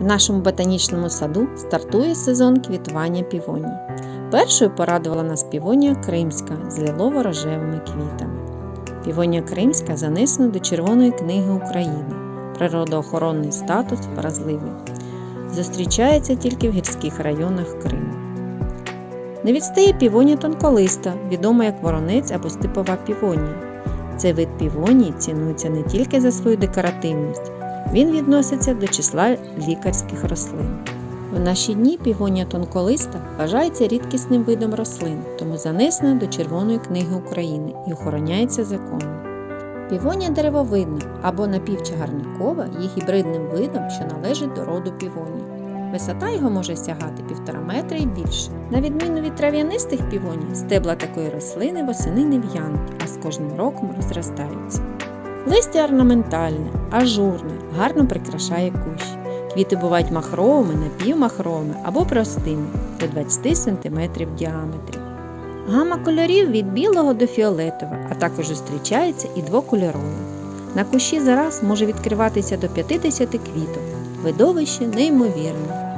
В нашому ботанічному саду стартує сезон квітування півоній. Першою порадувала нас півонія кримська з лілово-рожевими квітами. Півонія кримська занесена до Червоної книги України. Природоохоронний статус вразливий. Зустрічається тільки в гірських районах Криму. Не відстає півонія тонколиста, відома як воронець або степова півонія. Цей вид півонії цінується не тільки за свою декоративність, він відноситься до числа лікарських рослин. В наші дні півонія тонколиста вважається рідкісним видом рослин, тому занесена до Червоної книги України і охороняється законом. Півонія деревовидна або напівчагарникова є гібридним видом, що належить до роду півонії. Висота його може сягати півтора метра і більше. На відміну від трав'янистих півоній, стебла такої рослини восени не в'януть, а з кожним роком розростаються. Листя орнаментальне, ажурне, гарно прикрашає кущ. Квіти бувають махровими, напівмахровими або простими до 20 см в діаметрі. Гама кольорів від білого до фіолетового, а також зустрічається і двокольорове. На кущі зараз може відкриватися до 50 квіток. Видовище неймовірне.